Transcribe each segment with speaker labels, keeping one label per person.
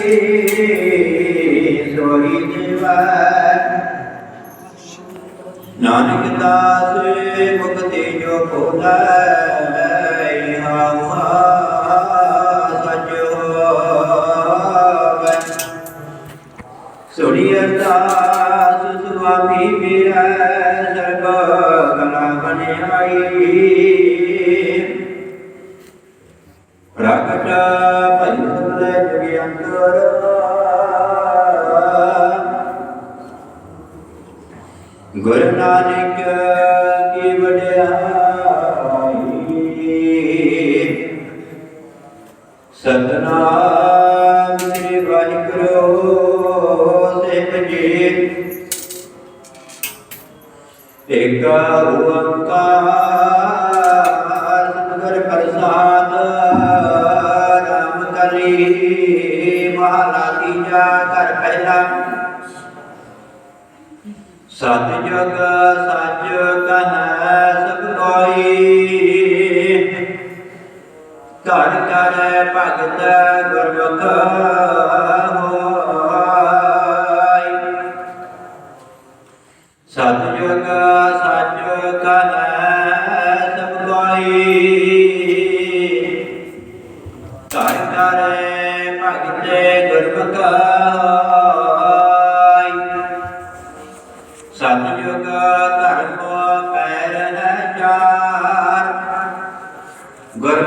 Speaker 1: ਸੋਈ ਸੋਈ ਨਾਨਕ ਦਾਸ ਮੁਕਤੀ ਜੋ ਖੋਲੈ ਗੁਰੂ ਨਾਨਕ ਕੀ ਵਡਿਆਈ। ਸਤਨਾਮ ਸ੍ਰੀ ਵਾਹਿਗੁਰੂ ਸਾਹਿਬ ਜੀ। ਏਕ ਓੰਕਾਰ ਸਤ ਸੱਚ ਕਹੈ ਸਭ ਕੋਈ ਘਰ ਘਰ ਭਗਤ ਗੁਰਮੁਖ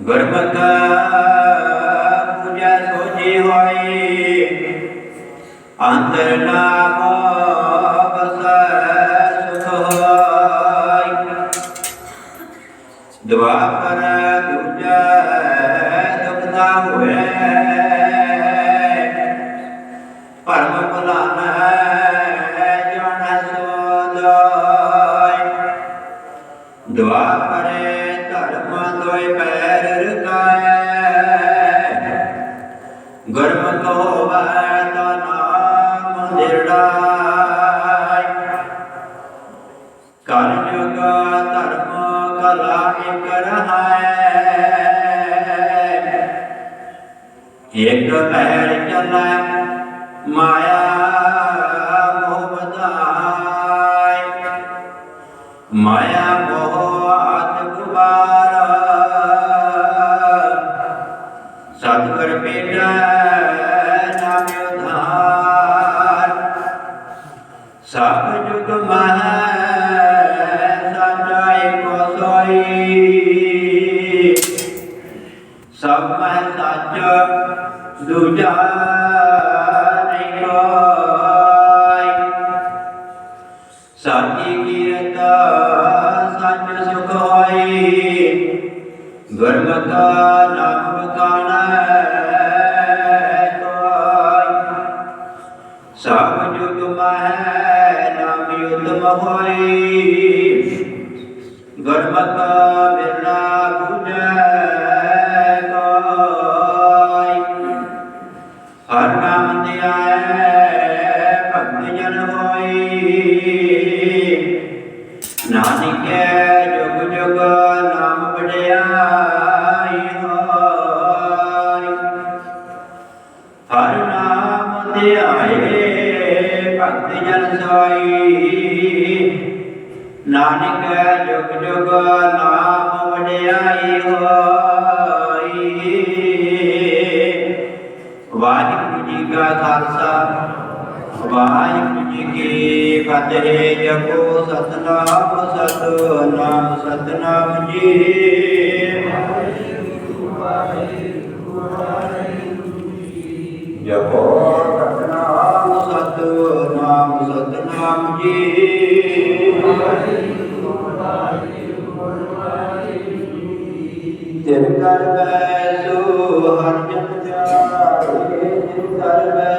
Speaker 1: ਗੁਰਮਤਿ ਪੂਜਾ ਸੋਜੀ ਹੋਈ। ਅੰਤਰ ਨਾਮ ਬਸੈ ਸੁਖ ਹੋਈ। ਦਵਾਪਰ ਦੂਜਾ ਦੁਖਦਾ ਹੋਏ ਪਰਮ ਭੁਲਾਨਾ ਜਨ ਸੋਦਾਇ ਦਵਾਪਰ लगा एक रहा है एक पैर चला माया मोहबताए माया ਸਭ ਮਹਿ ਸੱਚ ਦੂਜਾ ਨਹੀਂ ਕੋਈ ਸਾਚੀ ਕੀਰਤ ਸੱਚ ਸੁਖ ਹੋਈ ਗੁਰਮਤਿ ਨਾਮ ਬਖਾਣਾ ਸਭ ਜੁਗ ਮਹਿ ਨਾਮ ਉਤਮ ਹੋਈ ਗੁਰਮਤਿ ਬਿਰਲਾ ਨਾਮ ਭਗਤ ਜਨ ਹੋਈ। ਨਾਨਕੈ ਜੁਗ ਜੁਗ ਨਾਮ ਵਡਿਆਈ ਹੋਈ ਹਰ ਨਾਮ ਧਿਆਏ ਭਗਤ ਅੰਮ੍ਰਿਤ ਸੋਈ। ਨਾਨਕ ਜੁਗ ਜੁਗ ਨਾਮ ਵਡਿਆਈ ਹੋਈ ਵਾਹਿਗੁਰੂ ਜੀ ਕਾ ਖਾਲਸਾ ਵਾਹਿਗੁਰੂ ਜੀ ਕੀ ਫਤਿਹ ਜਪੋ ਸਤਨਾਮ ਸਤਨਾਮ ਸਤਨਾਮ ਜੀ ਜਪੋ ਸਤਨਾਮ ਸਤਨਾਮ ਸਤਨਾਮ ਜੀ ਤਿਨ ਕਰ ਬੈਸੋ ਹਰ ਜਨ الكلمات